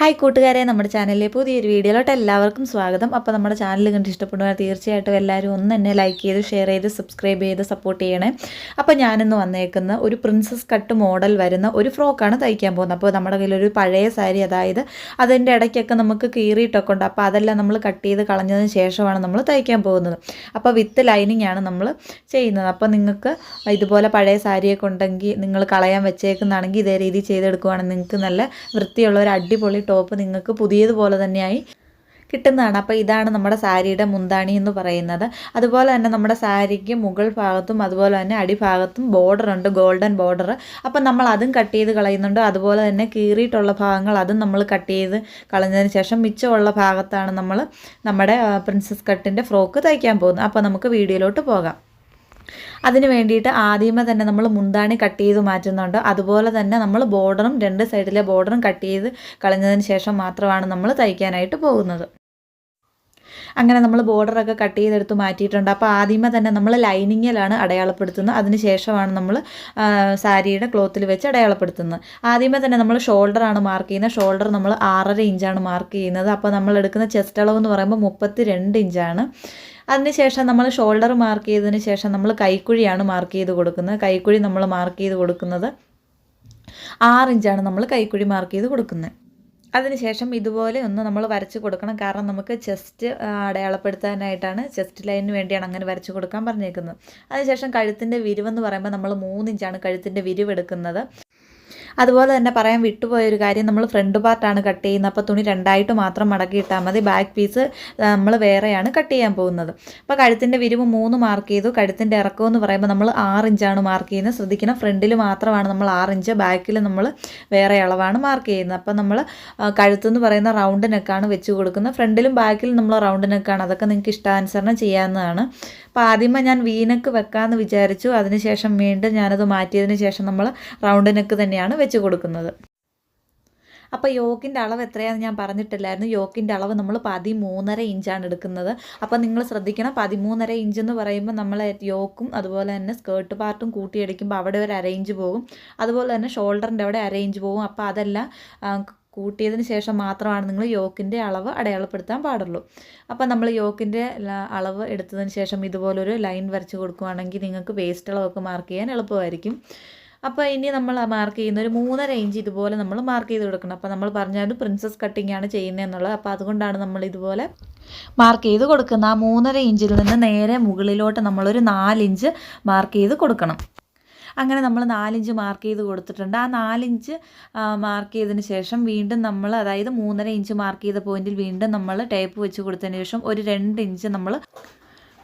Hi കൂട്ടുകാരെ നമ്മുടെ ചാനലിലെ പുതിയൊരു വീഡിയോയിലോട്ട് എല്ലാവർക്കും സ്വാഗതം. അപ്പോൾ നമ്മുടെ ചാനൽ കണ്ട് ഇഷ്ടപ്പെടുവാൻ തീർച്ചയായിട്ടും എല്ലാവരും ഒന്ന് തന്നെ ലൈക്ക് ചെയ്ത് ഷെയർ ചെയ്ത് സബ്സ്ക്രൈബ് ചെയ്ത് സപ്പോർട്ട് ചെയ്യണേ. അപ്പോൾ ഞാനിന്ന് വന്നേക്കുന്ന ഒരു പ്രിൻസസ് കട്ട് മോഡൽ വരുന്ന ഒരു ഫ്രോക്കാണ് തയ്ക്കാൻ പോകുന്നത്. അപ്പോൾ നമ്മുടെ കയ്യിലൊരു പഴയ സാരി അതായത് അതിന്റെ ഇടയ്ക്കൊക്കെ നമുക്ക് കീറിയിട്ടൊക്കെ ഉണ്ട്. അപ്പോൾ അതെല്ലാം നമ്മൾ കട്ട് ചെയ്ത് കളഞ്ഞതിന് ശേഷമാണ് നമ്മൾ തയ്ക്കാൻ പോകുന്നത്. അപ്പോൾ വിത്ത് ലൈനിങ് ആണ് നമ്മൾ ചെയ്യുന്നത്. അപ്പോൾ നിങ്ങൾക്ക് ഇതുപോലെ പഴയ സാരിയൊക്കെ ഉണ്ടെങ്കിൽ നിങ്ങൾ കളയാൻ വെച്ചേക്കുന്നതാണെങ്കിൽ ഇതേ രീതി ചെയ്തെടുക്കുവാണെങ്കിൽ നിങ്ങൾക്ക് നല്ല വൃത്തിയുള്ള ഒരു അടിപൊളി ടോപ്പ് നിങ്ങൾക്ക് പുതിയതുപോലെ തന്നെയായി കിട്ടുന്നതാണ്. അപ്പോൾ ഇതാണ് നമ്മുടെ സാരിയുടെ മുന്താണി എന്ന് പറയുന്നത്. അതുപോലെ തന്നെ നമ്മുടെ സാരിക്ക് മുകൾ ഭാഗത്തും അതുപോലെ തന്നെ അടിഭാഗത്തും ബോർഡർ ഉണ്ട് ഗോൾഡൻ ബോർഡർ അപ്പം നമ്മൾ അതും കട്ട് ചെയ്ത് കളയുന്നുണ്ട്. അതുപോലെ തന്നെ കീറിയിട്ടുള്ള ഭാഗങ്ങൾ അതും നമ്മൾ കട്ട് ചെയ്ത് കളഞ്ഞതിന് ശേഷം മിച്ചമുള്ള ഭാഗത്താണ് നമ്മൾ നമ്മുടെ പ്രിൻസസ് കട്ടിന്റെ ഫ്രോക്ക് തയ്ക്കാൻ പോകുന്നത്. അപ്പോൾ നമുക്ക് വീഡിയോയിലോട്ട് പോകാം. അതിന് വേണ്ടിയിട്ട് ആദ്യമേ തന്നെ നമ്മൾ മുന്താണി കട്ട് ചെയ്ത് മാറ്റുന്നുണ്ട്. അതുപോലെ തന്നെ നമ്മൾ ബോർഡറും രണ്ട് സൈഡിലെ ബോർഡറും കട്ട് ചെയ്ത് കളഞ്ഞതിന് ശേഷം മാത്രമാണ് നമ്മൾ തയ്ക്കാനായിട്ട് പോകുന്നത്. അങ്ങനെ നമ്മൾ ബോർഡറൊക്കെ കട്ട് ചെയ്തെടുത്ത് മാറ്റിയിട്ടുണ്ട്. അപ്പോൾ ആദ്യമേ തന്നെ നമ്മൾ ലൈനിങ്ങിലാണ് അടയാളപ്പെടുത്തുന്നത്. അതിന് ശേഷമാണ് നമ്മൾ സാരിയുടെ ക്ലോത്തിൽ വെച്ച് അടയാളപ്പെടുത്തുന്നത്. ആദ്യമേ തന്നെ നമ്മൾ ഷോൾഡറാണ് മാർക്ക് ചെയ്യുന്നത്. ഷോൾഡർ നമ്മൾ ആറര ഇഞ്ചാണ് മാർക്ക് ചെയ്യുന്നത്. അപ്പോൾ നമ്മൾ എടുക്കുന്ന ചെസ്റ്റ് അളവ് എന്ന് പറയുമ്പോൾ മുപ്പത്തി രണ്ട് ഇഞ്ചാണ്. അതിനുശേഷം നമ്മൾ ഷോൾഡർ മാർക്ക് ചെയ്തതിന് ശേഷം നമ്മൾ കൈക്കുഴിയാണ് മാർക്ക് ചെയ്ത് കൊടുക്കുന്നത്. കൈക്കുഴി നമ്മൾ മാർക്ക് ചെയ്ത് കൊടുക്കുന്നത് ആറ് ഇഞ്ചാണ് നമ്മൾ കൈക്കുഴി മാർക്ക് ചെയ്ത് കൊടുക്കുന്നത്. അതിനുശേഷം ഇതുപോലെ ഒന്ന് നമ്മൾ വരച്ച് കൊടുക്കണം. കാരണം നമുക്ക് ചെസ്റ്റ് അടയാളപ്പെടുത്താനായിട്ടാണ് ചെസ്റ്റ് ലൈനിന് വേണ്ടിയാണ് അങ്ങനെ വരച്ച് കൊടുക്കാൻ പറഞ്ഞേക്കുന്നത്. അതിനുശേഷം കഴുത്തിന്റെ വിരിവെന്ന് പറയുമ്പോൾ നമ്മൾ മൂന്നിഞ്ചാണ് കഴുത്തിന്റെ വിരിവ് എടുക്കുന്നത്. അതുപോലെ തന്നെ പറയാൻ വിട്ടുപോയൊരു കാര്യം നമ്മൾ ഫ്രണ്ട് പാർട്ടാണ് കട്ട് ചെയ്യുന്നത്. അപ്പോൾ തുണി രണ്ടായിട്ട് മാത്രം മടക്കി ഇട്ടാൽ മതി. ബാക്ക് പീസ് നമ്മൾ വേറെയാണ് കട്ട് ചെയ്യാൻ പോകുന്നത്. അപ്പോൾ കഴുത്തിന്റെ വിരിവ് മൂന്ന് മാർക്ക് ചെയ്തു. കഴുത്തിന്റെ ഇറക്കം എന്ന് പറയുമ്പോൾ നമ്മൾ ആറ് ഇഞ്ചാണ് മാർക്ക് ചെയ്യുന്നത്. ശ്രദ്ധിക്കണം ഫ്രണ്ടിൽ മാത്രമാണ് നമ്മൾ ആറ് ഇഞ്ച് ബാക്കിൽ നമ്മൾ വേറെ അളവാണ് മാർക്ക് ചെയ്യുന്നത്. അപ്പോൾ നമ്മൾ കഴുത്തെന്ന് പറയുന്ന റൗണ്ട് നെക്കാണ് വെച്ച് കൊടുക്കുന്നത്. ഫ്രണ്ടിലും ബാക്കിലും നമ്മൾ റൗണ്ട് നെക്കാണ് അതൊക്കെ നിങ്ങൾക്ക് ഇഷ്ടാനുസരണം ചെയ്യാവുന്നതാണ്. അപ്പോൾ ആദ്യമേ ഞാൻ വീനക്ക് വെക്കാമെന്ന് വിചാരിച്ചു. അതിനുശേഷം വീണ്ടും ഞാനത് മാറ്റിയതിന് ശേഷം നമ്മൾ റൗണ്ട് നെക്ക് തന്നെയാണ് വെച്ച് കൊടുക്കുന്നത്. അപ്പോൾ യോക്കിന്റെ അളവ് എത്രയാണെന്ന് ഞാൻ പറഞ്ഞിട്ടില്ലായിരുന്നു. യോക്കിന്റെ അളവ് നമ്മൾ പതിമൂന്നര ഇഞ്ചാണ് എടുക്കുന്നത്. അപ്പോൾ നിങ്ങൾ ശ്രദ്ധിക്കണം. പതിമൂന്നര ഇഞ്ച് എന്ന് പറയുമ്പോൾ നമ്മൾ യോക്കും അതുപോലെ തന്നെ സ്കേർട്ട് പാർട്ടും കൂട്ടിയടിക്കുമ്പോൾ അവിടെ ഒരു അരയിഞ്ച് പോകും. അതുപോലെ തന്നെ ഷോൾഡറിന്റെ അവിടെ അരയിഞ്ച് പോകും. അപ്പോൾ അതെല്ലാം കൂട്ടിയതിന് ശേഷം മാത്രമാണ് നിങ്ങൾ യോക്കിന്റെ അളവ് അടയാളപ്പെടുത്താൻ പാടുള്ളൂ. അപ്പോൾ നമ്മൾ യോക്കിന്റെ അളവ് എടുത്തതിന് ശേഷം ഇതുപോലൊരു ലൈൻ വരച്ച് കൊടുക്കുകയാണെങ്കിൽ നിങ്ങൾക്ക് വേസ്റ്റ് അളവൊക്കെ മാർക്ക് ചെയ്യാൻ എളുപ്പമായിരിക്കും. അപ്പോൾ ഇനി നമ്മൾ മാർക്ക് ചെയ്യുന്ന ഒരു മൂന്നര ഇഞ്ച് ഇതുപോലെ നമ്മൾ മാർക്ക് ചെയ്ത് കൊടുക്കണം. അപ്പോൾ നമ്മൾ പറഞ്ഞാൽ പ്രിൻസസ് കട്ടിംഗ് ആണ് ചെയ്യുന്നതെന്നുള്ളത് അപ്പോൾ അതുകൊണ്ടാണ് നമ്മൾ ഇതുപോലെ മാർക്ക് ചെയ്ത് കൊടുക്കുന്ന ആ മൂന്നര ഇഞ്ചിൽ നിന്ന് നേരെ മുകളിലോട്ട് നമ്മളൊരു നാലിഞ്ച് മാർക്ക് ചെയ്ത് കൊടുക്കണം. അങ്ങനെ നമ്മൾ നാലിഞ്ച് മാർക്ക് ചെയ്ത് കൊടുത്തിട്ടുണ്ട്. ആ നാലിഞ്ച് മാർക്ക് ചെയ്തതിന് ശേഷം വീണ്ടും നമ്മൾ അതായത് മൂന്നര ഇഞ്ച് മാർക്ക് ചെയ്ത പോയിന്റിൽ വീണ്ടും നമ്മൾ ടേപ്പ് വെച്ച് കൊടുത്തതിന് ശേഷം ഒരു രണ്ട് ഇഞ്ച് നമ്മൾ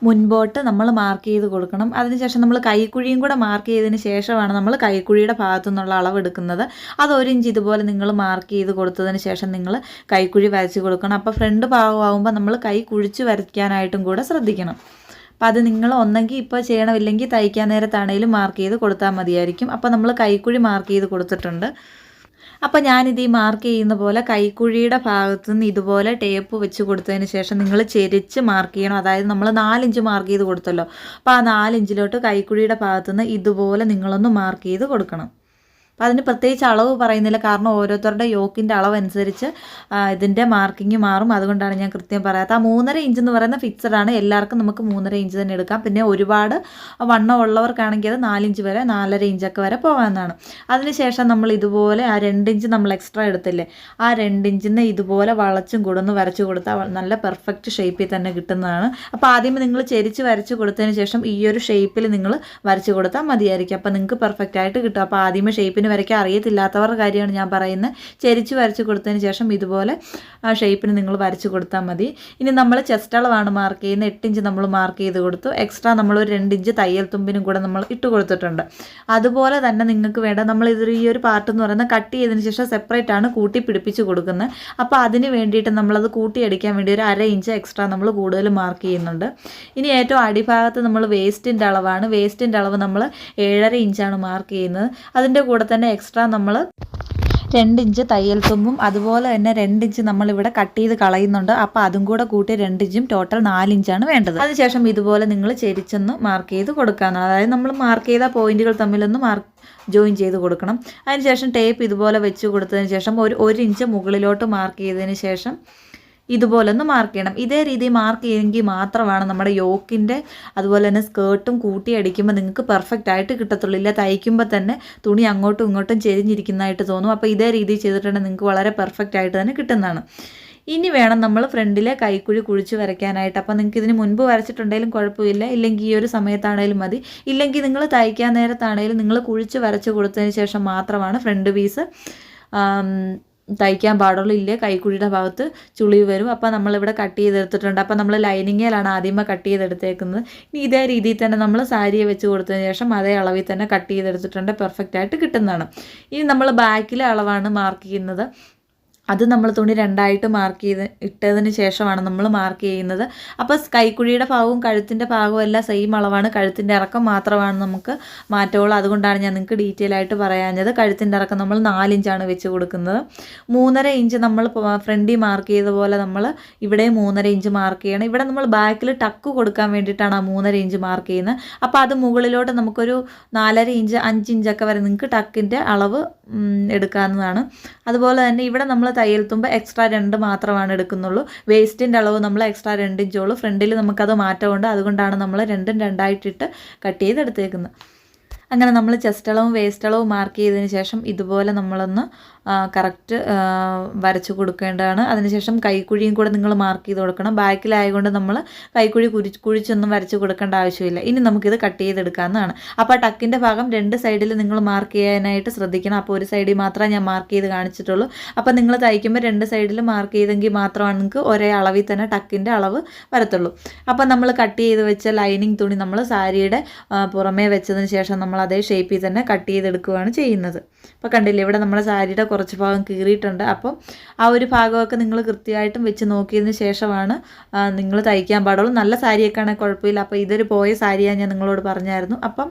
മുൻപോട്ട് നമ്മൾ മാർക്ക് ചെയ്ത് കൊടുക്കണം. അതിനുശേഷം നമ്മൾ കൈക്കുഴിയും കൂടെ മാർക്ക് ചെയ്തതിന് ശേഷമാണ് നമ്മൾ കൈക്കുഴിയുടെ ഭാഗത്തു നിന്നുള്ള അളവ് എടുക്കുന്നത്. അത് ഒരു ഇഞ്ച് ഇതുപോലെ നിങ്ങൾ മാർക്ക് ചെയ്ത് കൊടുത്തതിന് ശേഷം നിങ്ങൾ കൈക്കുഴി വരച്ച് കൊടുക്കണം. അപ്പോൾ ഫ്രണ്ട് ഭാഗമാകുമ്പോൾ നമ്മൾ കൈ കുഴിച്ച് വരയ്ക്കാനായിട്ടും കൂടെ ശ്രദ്ധിക്കണം. അപ്പോൾ അത് നിങ്ങൾ ഒന്നെങ്കിൽ ഇപ്പോൾ ചെയ്യണമില്ലെങ്കിൽ തയ്ക്കാൻ നേരത്താണേലും മാർക്ക് ചെയ്ത് കൊടുത്താൽ മതിയായിരിക്കും. അപ്പോൾ നമ്മൾ കൈക്കുഴി മാർക്ക് ചെയ്ത് കൊടുത്തിട്ടുണ്ട്. അപ്പോൾ ഞാനിത് ഈ മാർക്ക് ചെയ്യുന്ന പോലെ കൈക്കുഴിയുടെ ഭാഗത്തു നിന്ന് ഇതുപോലെ ടേപ്പ് വെച്ച് കൊടുത്തതിന് ശേഷം നിങ്ങൾ ചെരിച്ച് മാർക്ക് ചെയ്യണം. അതായത് നമ്മൾ നാലിഞ്ച് മാർക്ക് ചെയ്ത് കൊടുത്തല്ലോ. അപ്പോൾ ആ നാലിഞ്ചിലോട്ട് കൈക്കുഴിയുടെ ഭാഗത്തു നിന്ന് ഇതുപോലെ നിങ്ങളൊന്ന് മാർക്ക് ചെയ്ത് കൊടുക്കണം. അപ്പം അതിന് പ്രത്യേകിച്ച് അളവ് പറയുന്നില്ല. കാരണം ഓരോരുത്തരുടെ യോക്കിന്റെ അനുസരിച്ച് ഇതിന്റെ മാർക്കിങ് മാറും. അതുകൊണ്ടാണ് ഞാൻ കൃത്യം പറയാത്ത ആ മൂന്നര ഇഞ്ച് എന്ന് പറയുന്ന ഫിക്സഡ് ആണ്. എല്ലാവർക്കും നമുക്ക് മൂന്നര ഇഞ്ച് തന്നെ എടുക്കാം. പിന്നെ ഒരുപാട് വണ്ണം ഉള്ളവർക്കാണെങ്കിൽ അത് നാലിഞ്ച് വരെ നാലര ഇഞ്ചൊക്കെ വരെ പോകാവുന്നതാണ്. അതിനുശേഷം നമ്മൾ ഇതുപോലെ ആ രണ്ട് ഇഞ്ച് നമ്മൾ എക്സ്ട്രാ എടുത്തില്ലേ ആ രണ്ട് ഇഞ്ചിന്ന് ഇതുപോലെ വളച്ചും കൊടുന്ന് വരച്ചു കൊടുത്താൽ നല്ല പെർഫെക്റ്റ് ഷേപ്പിൽ തന്നെ കിട്ടുന്നതാണ്. അപ്പോൾ ആദ്യമേ നിങ്ങൾ ചെരിച്ച് വരച്ച് കൊടുത്തതിന് ശേഷം ഈ ഒരു ഷേപ്പിൽ നിങ്ങൾ വരച്ച് കൊടുത്താൽ മതിയായിരിക്കും. അപ്പോൾ നിങ്ങൾക്ക് പെർഫെക്റ്റ് ആയിട്ട് കിട്ടും. അപ്പോൾ ആദ്യമേ ഷേപ്പിന് ഷേപ്പിന് വരയ്ക്കാൻ അറിയത്തില്ലാത്തവരുടെ കാര്യമാണ് ഞാൻ പറയുന്നത്. ചരിച്ച് വരച്ച് കൊടുത്തതിന് ശേഷം ഇതുപോലെ ആ ഷേപ്പിന് നിങ്ങൾ വരച്ച് കൊടുത്താൽ മതി. ഇനി നമ്മൾ ചെസ്റ്റ് അളവാണ് മാർക്ക് ചെയ്യുന്നത്. എട്ട് ഇഞ്ച് നമ്മൾ മാർക്ക് ചെയ്ത് കൊടുത്തു. എക്സ്ട്രാ നമ്മൾ ഒരു രണ്ട് ഇഞ്ച് തയ്യൽ തുമ്പിനും കൂടെ നമ്മൾ ഇട്ട് കൊടുത്തിട്ടുണ്ട്. അതുപോലെ തന്നെ നിങ്ങൾക്ക് വേണ്ട നമ്മൾ ഇത് ഈ ഒരു പാർട്ട് എന്ന് പറയുന്നത് കട്ട് ചെയ്തതിന് ശേഷം സെപ്പറേറ്റ് ആണ് കൂട്ടി പിടിപ്പിച്ച് കൊടുക്കുന്നത്. അപ്പോൾ അതിന് വേണ്ടിയിട്ട് നമ്മളത് കൂട്ടിയടിക്കാൻ വേണ്ടി ഒരു അര ഇഞ്ച് എക്സ്ട്രാ നമ്മൾ കൂടുതൽ മാർക്ക് ചെയ്യുന്നുണ്ട്. ഇനി ഏറ്റവും അടിഭാഗത്ത് നമ്മൾ വേസ്റ്റിന്റെ അളവാണ്. വേസ്റ്റിന്റെ അളവ് നമ്മൾ ഏഴര ഇഞ്ചാണ് മാർക്ക് ചെയ്യുന്നത്. അതിന്റെ കൂടെ തന്നെ എക്സ്ട്രാ നമ്മൾ രണ്ട് ഇഞ്ച് തയ്യൽ തുമ്പും അതുപോലെ തന്നെ രണ്ട് ഇഞ്ച് നമ്മളിവിടെ കട്ട് ചെയ്ത് കളയുന്നുണ്ട്. അപ്പോൾ അതും കൂടെ കൂട്ടി രണ്ട് ഇഞ്ചും ടോട്ടൽ നാല് ഇഞ്ചാണ് വേണ്ടത്. അതിനുശേഷം ഇതുപോലെ നിങ്ങൾ ചെരിച്ചൊന്ന് മാർക്ക് ചെയ്ത് കൊടുക്കാവുന്നതാണ് അതായത് നമ്മൾ മാർക്ക് ചെയ്ത പോയിന്റുകൾ തമ്മിലൊന്ന് മാർക്ക് ജോയിൻ ചെയ്ത് കൊടുക്കണം. അതിനുശേഷം ടേപ്പ് ഇതുപോലെ വെച്ച് കൊടുത്തതിന് ശേഷം ഒരു ഒരു ഇഞ്ച് മുകളിലോട്ട് മാർക്ക് ചെയ്തതിന് ശേഷം ഇതുപോലെ ഒന്ന് മാർക്ക് ചെയ്യണം. ഇതേ രീതി മാർക്ക് ചെയ്യെങ്കിൽ മാത്രമാണ് നമ്മുടെ യോക്കിന്റെ അതുപോലെ തന്നെ സ്കേർട്ടും കൂട്ടി അടിക്കുമ്പോൾ നിങ്ങൾക്ക് പെർഫെക്റ്റ് ആയിട്ട് കിട്ടത്തുള്ളൂ. ഇല്ല തയ്ക്കുമ്പോൾ തന്നെ തുണി അങ്ങോട്ടും ഇങ്ങോട്ടും ചെരിഞ്ഞിരിക്കുന്നതായിട്ട് തോന്നും. അപ്പോൾ ഇതേ രീതി ചെയ്തിട്ടുണ്ടെങ്കിൽ നിങ്ങൾക്ക് വളരെ പെർഫെക്റ്റ് ആയിട്ട് തന്നെ കിട്ടുന്നതാണ്. ഇനി വേണം നമ്മൾ ഫ്രണ്ടിലെ കൈക്കുഴി കുഴിച്ച് വരയ്ക്കാനായിട്ട്. അപ്പോൾ നിങ്ങൾക്ക് ഇതിന് മുൻപ് വരച്ചിട്ടുണ്ടെങ്കിലും കുഴപ്പമില്ല. ഇല്ലെങ്കിൽ ഈ ഒരു സമയത്താണേലും മതി. ഇല്ലെങ്കിൽ നിങ്ങൾ തയ്ക്കാൻ നേരത്താണേലും നിങ്ങൾ കുഴിച്ച് വരച്ച് കൊടുത്തതിന് ശേഷം മാത്രമാണ് ഫ്രണ്ട് പീസ് തയ്ക്കാൻ പാടുള്ളൂ ഇല്ല കൈക്കുഴിയുടെ ഭാഗത്ത് ചുളിവ് വരും. അപ്പോൾ നമ്മളിവിടെ കട്ട് ചെയ്തെടുത്തിട്ടുണ്ട്. അപ്പോൾ നമ്മൾ ലൈനിങ്ങിലാണ് ആദ്യമേ കട്ട് ചെയ്തെടുത്തേക്കുന്നത്. ഇനി ഇതേ രീതിയിൽ തന്നെ നമ്മൾ സാരിയെ വെച്ച് കൊടുത്തതിന് ശേഷം അതേ അളവിൽ തന്നെ കട്ട് ചെയ്തെടുത്തിട്ടുണ്ട്. പെർഫെക്റ്റ് ആയിട്ട് കിട്ടുന്നതാണ്. ഇനി നമ്മൾ ബാക്കിലെ അളവാണ് മാർക്ക് ചെയ്യുന്നത്. അത് നമ്മൾ തുണി രണ്ടായിട്ട് മാർക്ക് ചെയ്ത് ഇട്ടതിന് ശേഷമാണ് നമ്മൾ മാർക്ക് ചെയ്യുന്നത്. അപ്പോൾ കൈക്കുഴിയുടെ ഭാഗവും കഴുത്തിന്റെ ഭാഗവും എല്ലാം സെയിം അളവാണ്. കഴുത്തിന്റെ ഇറക്കം മാത്രമാണ് നമുക്ക് മാറ്റമുള്ളൂ അതുകൊണ്ടാണ് ഞാൻ നിങ്ങൾക്ക് ഡീറ്റെയിൽ ആയിട്ട് പറയാഞ്ഞത്. കഴുത്തിന്റെ ഇറക്കം നമ്മൾ നാലിഞ്ചാണ് വെച്ച് കൊടുക്കുന്നത്. മൂന്നര ഇഞ്ച് നമ്മൾ ഫ്രണ്ടിൽ മാർക്ക് ചെയ്ത പോലെ നമ്മൾ ഇവിടെ മൂന്നര ഇഞ്ച് മാർക്ക് ചെയ്യണം. ഇവിടെ നമ്മൾ ബാക്കിൽ ടക്ക് കൊടുക്കാൻ വേണ്ടിയിട്ടാണ് ആ മൂന്നര ഇഞ്ച് മാർക്ക് ചെയ്യുന്നത്. അപ്പോൾ അത് മുകളിലോട്ട് നമുക്കൊരു നാലര ഇഞ്ച് അഞ്ച് ഇഞ്ചൊക്കെ വരെ നിങ്ങൾക്ക് ടക്കിന്റെ അളവ് എടുക്കാവുന്നതാണ്. അതുപോലെ തന്നെ ഇവിടെ നമ്മൾ തയ്യൽ തുമ്പ് എക്സ്ട്രാ രണ്ട് മാത്രമാണ് എടുക്കുന്നുള്ളൂ. വേസ്റ്റിന്റെ അളവ് നമ്മൾ എക്സ്ട്രാ രണ്ട് ഇഞ്ചോളൂ ഫ്രണ്ടിൽ നമുക്കത് മാറ്റമുണ്ട്. അതുകൊണ്ടാണ് നമ്മൾ രണ്ടും രണ്ടായിട്ടിട്ട് കട്ട് ചെയ്തെടുത്തേക്കുന്നത്. അങ്ങനെ നമ്മൾ ചെസ്റ്റ് അളവും വേസ്റ്റ് അളവും മാർക്ക് ചെയ്തതിന് ശേഷം ഇതുപോലെ നമ്മളൊന്ന് കറക്റ്റ് വരച്ചു കൊടുക്കേണ്ടതാണ്. അതിനുശേഷം കൈക്കുഴിയും കൂടെ നിങ്ങൾ മാർക്ക് ചെയ്ത് കൊടുക്കണം. ബാക്കിലായതുകൊണ്ട് നമ്മൾ കൈക്കുഴി കുരി കുഴിച്ചൊന്നും വരച്ച് കൊടുക്കേണ്ട ആവശ്യമില്ല. ഇനി നമുക്കിത് കട്ട് ചെയ്തെടുക്കാവുന്നതാണ്. അപ്പോൾ ടക്കിന്റെ ഭാഗം രണ്ട് സൈഡിൽ നിങ്ങൾ മാർക്ക് ചെയ്യാനായിട്ട് ശ്രദ്ധിക്കണം. അപ്പോൾ ഒരു സൈഡിൽ മാത്രമേ ഞാൻ മാർക്ക് ചെയ്ത് കാണിച്ചിട്ടുള്ളൂ. അപ്പോൾ നിങ്ങൾ തയ്ക്കുമ്പോൾ രണ്ട് സൈഡിൽ മാർക്ക് ചെയ്തെങ്കിൽ മാത്രമാണ് നിങ്ങൾക്ക് ഒരേ അളവിൽ തന്നെ ടക്കിന്റെ അളവ് വരത്തുള്ളൂ. അപ്പോൾ നമ്മൾ കട്ട് ചെയ്ത് വെച്ച ലൈനിങ് തുണി നമ്മൾ സാരിയുടെ പുറമേ വെച്ചതിന് ശേഷം നമ്മൾ അതേ ഷേപ്പിൽ തന്നെ കട്ട് ചെയ്തെടുക്കുകയാണ് ചെയ്യുന്നത്. അപ്പോൾ കണ്ടില്ലേ ഇവിടെ നമ്മുടെ സാരിയുടെ കുറച്ച് ഭാഗം കീറിയിട്ടുണ്ട്. അപ്പം ആ ഒരു ഭാഗമൊക്കെ നിങ്ങൾ കൃത്യമായിട്ടും വെച്ച് നോക്കിയതിന് ശേഷമാണ് നിങ്ങൾ തയ്ക്കാൻ പാടുള്ളൂ. നല്ല സാരിയൊക്കെ ആണെങ്കിൽ കുഴപ്പമില്ല. അപ്പോൾ ഇതൊരു പോയ സാരിയാണ് ഞാൻ നിങ്ങളോട് പറഞ്ഞായിരുന്നു. അപ്പം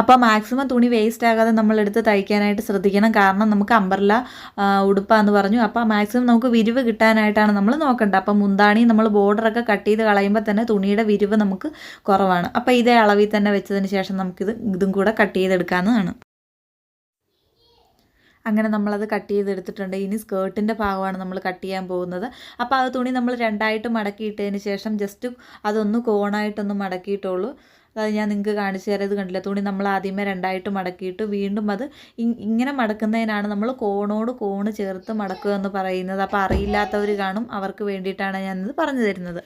അപ്പോൾ മാക്സിമം തുണി വേസ്റ്റ് ആകാതെ നമ്മൾ എടുത്ത് തയ്ക്കാനായിട്ട് ശ്രദ്ധിക്കണം. കാരണം നമുക്ക് അമ്പർല ഉടുപ്പാന്ന് പറഞ്ഞു. അപ്പോൾ മാക്സിമം നമുക്ക് വിരിവ് കിട്ടാനായിട്ടാണ് നമ്മൾ നോക്കേണ്ടത്. അപ്പോൾ മുന്താണി നമ്മൾ ബോർഡറൊക്കെ കട്ട് ചെയ്ത് കളയുമ്പോൾ തന്നെ തുണിയുടെ വിരിവ് നമുക്ക് കുറവാണ്. അപ്പോൾ ഇതേ അളവിൽ തന്നെ വെച്ചതിന് ശേഷം നമുക്കിത് ഇതും കൂടെ കട്ട് ചെയ്തെടുക്കാവുന്നതാണ്. അങ്ങനെ നമ്മളത് കട്ട് ചെയ്തെടുത്തിട്ടുണ്ട്. ഇനി സ്കേർട്ടിന്റെ ഭാഗമാണ് നമ്മൾ കട്ട് ചെയ്യാൻ പോകുന്നത്. അപ്പോൾ ആ തുണി നമ്മൾ രണ്ടായിട്ട് മടക്കിയിട്ടതിന് ശേഷം ജസ്റ്റ് അതൊന്ന് കോണായിട്ടൊന്ന് മടക്കിയിട്ടുള്ളൂ. അത് ഞാൻ നിങ്ങൾക്ക് കാണിച്ചു തരാം. ഇത് കണ്ടില്ല? തുണി നമ്മൾ ആദ്യമേ രണ്ടായിട്ട് മടക്കിയിട്ട് വീണ്ടും അത് ഇങ്ങനെ മടക്കുന്നതിനാണ് നമ്മൾ കോണോട് കോണ് ചേർത്ത് മടക്കുക എന്ന് പറയുന്നത്. അപ്പോൾ അറിയില്ലാത്തവർ കാണും. അവർക്ക് വേണ്ടിയിട്ടാണ് ഞാനിത് പറഞ്ഞു തരുന്നത്.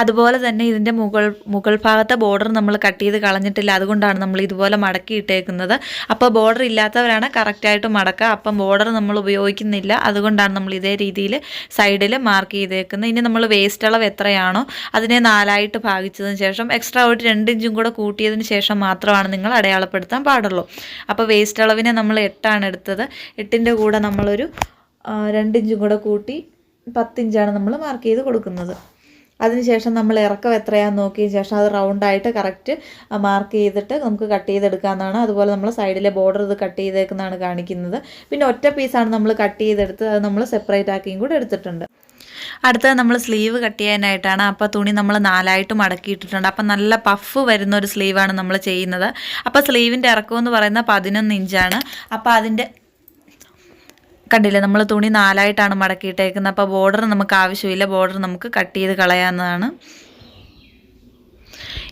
അതുപോലെ തന്നെ ഇതിന്റെ മുകൾ മുകൾ ഭാഗത്തെ ബോർഡർ നമ്മൾ കട്ട് ചെയ്ത് കളഞ്ഞിട്ടില്ല. അതുകൊണ്ടാണ് നമ്മൾ ഇതുപോലെ മടക്കി ഇട്ടേക്കുന്നത്. അപ്പോൾ ബോർഡർ ഇല്ലാത്തവരാണ് കറക്റ്റായിട്ട് മടക്കുക. അപ്പം ബോർഡർ നമ്മൾ ഉപയോഗിക്കുന്നില്ല. അതുകൊണ്ടാണ് നമ്മൾ ഇതേ രീതിയിൽ സൈഡിൽ മാർക്ക് ചെയ്തേക്കുന്നത്. ഇനി നമ്മൾ വേസ്റ്റ് അളവ് എത്രയാണോ അതിനെ നാലായിട്ട് ഭാഗിച്ചതിന് ശേഷം എക്സ്ട്രാ ഒരു രണ്ട് ഇഞ്ചും കൂടെ കൂട്ടിയതിന് ശേഷം മാത്രമാണ് നിങ്ങൾ അടയാളപ്പെടുത്താൻ പാടുള്ളൂ. അപ്പോൾ വേസ്റ്റ് അളവിനെ നമ്മൾ എട്ടാണ് എടുത്തത്. എട്ടിന്റെ കൂടെ നമ്മളൊരു രണ്ടിഞ്ചും കൂടെ കൂട്ടി പത്തിഞ്ചാണ് നമ്മൾ മാർക്ക് ചെയ്ത് കൊടുക്കുന്നത്. അതിനുശേഷം നമ്മൾ ഇറക്കം എത്രയാന്ന് നോക്കിയ ശേഷം അത് റൗണ്ടായിട്ട് കറക്റ്റ് മാർക്ക് ചെയ്തിട്ട് നമുക്ക് കട്ട് ചെയ്തെടുക്കാമെന്നാണ് അതുപോലെ നമ്മൾ സൈഡിലെ ബോർഡർ ഇത് കട്ട് ചെയ്തേക്കുന്നതാണ് കാണിക്കുന്നത്. പിന്നെ ഒറ്റ പീസാണ് നമ്മൾ കട്ട് ചെയ്തെടുത്ത് അത് നമ്മൾ സെപ്പറേറ്റ് ആക്കിയും കൂടെ എടുത്തിട്ടുണ്ട്. അടുത്തത് നമ്മൾ സ്ലീവ് കട്ട് ചെയ്യാനായിട്ടാണ്. അപ്പോൾ തുണി നമ്മൾ നാലായിട്ട് മടക്കിയിട്ടിട്ടുണ്ട്. അപ്പോൾ നല്ല പഫ് വരുന്ന ഒരു സ്ലീവാണ് നമ്മൾ ചെയ്യുന്നത്. അപ്പോൾ സ്ലീവിന്റെ ഇറക്കം എന്ന് പറയുന്നത് പതിനൊന്ന് ഇഞ്ചാണ് അപ്പോൾ അതിന്റെ കണ്ടില്ലേ നമ്മൾ തുണി നാലായിട്ടാണ് മടക്കിയിട്ടേക്കുന്നത്. അപ്പോൾ ബോർഡർ നമുക്ക് ആവശ്യമില്ല. ബോർഡർ നമുക്ക് കട്ട് ചെയ്ത് കളയാവുന്നതാണ്.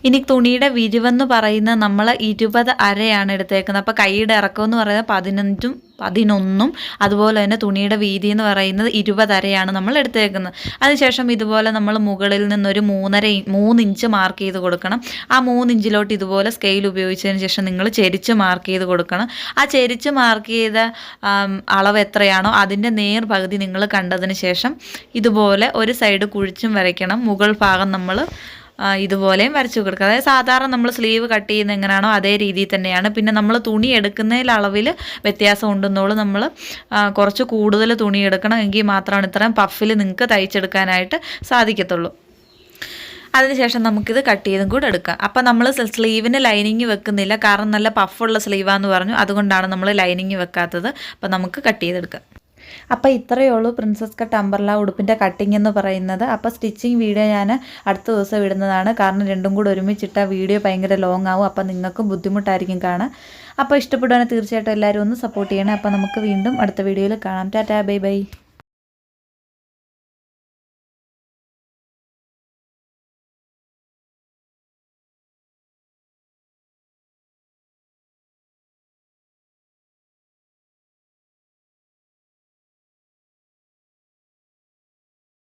ഇനി തുണിയുടെ വിരിവെന്ന് പറയുന്ന നമ്മൾ ഇരുപത് അരയാണ് എടുത്തേക്കുന്നത്. അപ്പോൾ കൈയുടെ ഇറക്കം എന്ന് പറയുന്നത് പതിനഞ്ചും പതിനൊന്നും അതുപോലെ തന്നെ തുണിയുടെ വീതി എന്ന് പറയുന്നത് ഇരുപതരയാണ് നമ്മൾ എടുത്തേക്കുന്നത്. അതിനുശേഷം ഇതുപോലെ നമ്മൾ മുകളിൽ നിന്നൊരു മൂന്നര മൂന്ന് ഇഞ്ച് മാർക്ക് ചെയ്ത് കൊടുക്കണം. ആ മൂന്ന് ഇഞ്ചിലോട്ട് ഇതുപോലെ സ്കെയിൽ ഉപയോഗിച്ചതിന് ശേഷം നിങ്ങൾ ചെരിച്ച് മാർക്ക് ചെയ്ത് കൊടുക്കണം. ആ ചെരിച്ച് മാർക്ക് ചെയ്ത അളവ് എത്രയാണോ അതിന്റെ നേർ പകുതി നിങ്ങൾ കണ്ടതിന് ശേഷം ഇതുപോലെ ഒരു സൈഡ് കുഴിച്ചും വരയ്ക്കണം. മുകൾ ഭാഗം നമ്മൾ ഇതുപോലെയും വരച്ചു കൊടുക്കുക. അതായത് സാധാരണ നമ്മൾ സ്ലീവ് കട്ട് ചെയ്യുന്ന എങ്ങനെയാണോ അതേ രീതിയിൽ തന്നെയാണ്. പിന്നെ നമ്മൾ തുണി എടുക്കുന്നതിൽ അളവിൽ വ്യത്യാസം ഉണ്ടെന്നോളൂ നമ്മൾ. കുറച്ച് കൂടുതൽ തുണി എടുക്കണം എങ്കിൽ മാത്രമാണ് ഇത്രയും പഫിൽ നിങ്ങൾക്ക് തയ്ച്ചെടുക്കാനായിട്ട് സാധിക്കത്തുള്ളൂ. അതിനുശേഷം നമുക്കിത് കട്ട് ചെയ്തും കൂടെ എടുക്കാം. അപ്പം നമ്മൾ സ്ലീവിന് ലൈനിങ് വെക്കുന്നില്ല. കാരണം നല്ല പഫുള്ള സ്ലീവാന്ന് പറഞ്ഞു. അതുകൊണ്ടാണ് നമ്മൾ ലൈനിങ് വെക്കാത്തത്. അപ്പം നമുക്ക് കട്ട് ചെയ്തെടുക്കാം. അപ്പോൾ ഇത്രയേ ഉള്ളൂ പ്രിൻസസ് കട്ട് അമ്പർല ഉടുപ്പിന്റെ കട്ടിംഗ് എന്ന് പറയുന്നത്. അപ്പോൾ സ്റ്റിച്ചിങ് വീഡിയോ ഞാൻ അടുത്ത ദിവസം ഇടുന്നതാണ്. കാരണം രണ്ടും കൂടെ ഒരുമിച്ചിട്ട വീഡിയോ ഭയങ്കര ലോങ് ആവും. അപ്പോൾ നിങ്ങൾക്കും ബുദ്ധിമുട്ടായിരിക്കും കാണാൻ. അപ്പോൾ ഇഷ്ടപ്പെടുവാണെങ്കിൽ തീർച്ചയായിട്ടും എല്ലാവരും ഒന്ന് സപ്പോർട്ട് ചെയ്യണം. അപ്പോൾ നമുക്ക് വീണ്ടും അടുത്ത വീഡിയോയിൽ കാണാം. Tata bye bye.